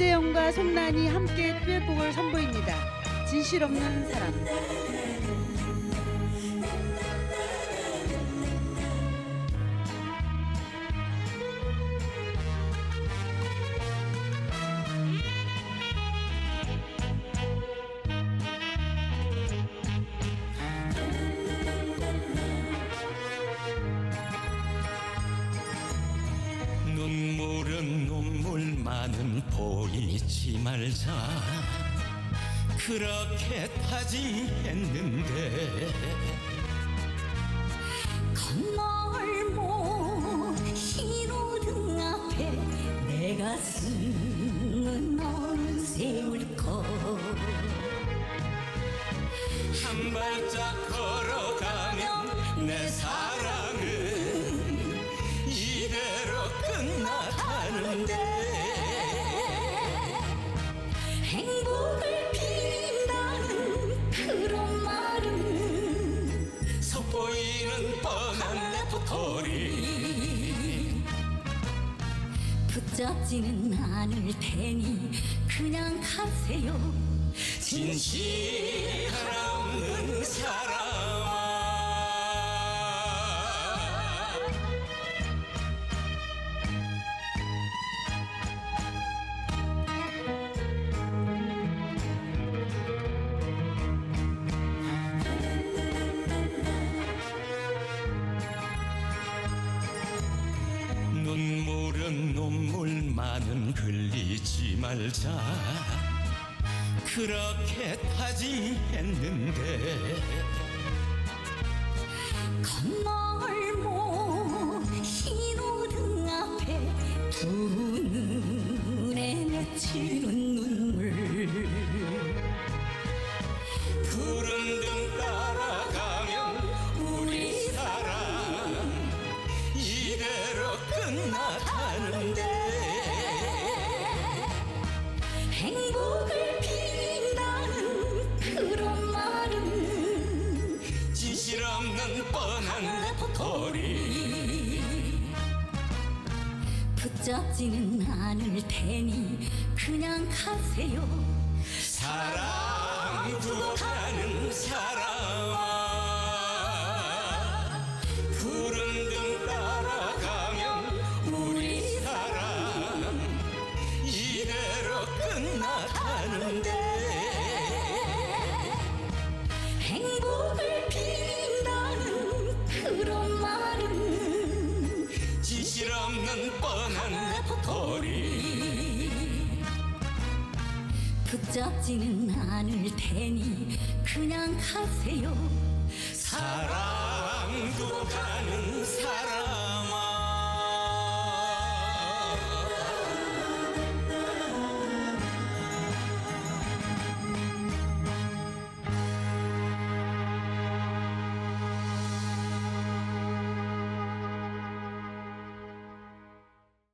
이재영과 손난이 함께 듀엣곡을 선보입니다. 진실 없는 사람. 눈물만은 보이지 말자. 그렇게 다짐했는데. 건널목 신호등 앞에 내 가슴은 어느새 울컥 한 발짝 걸어가면 내 사랑은 이대로 끝나가는데 도토리. 붙잡지는 않을 테니 그냥 가세요. 진실 하나 없는 사람 눈물만은 흘리지 말자. 그렇게 다짐했는데. 건널목 없는 뻔한 내 도토리 붙잡지는 않을 테니 그냥 가세요. 사랑 두고 가는 사랑 붙잡지는 않을 테니 그냥 가세요. 사랑 두고 가는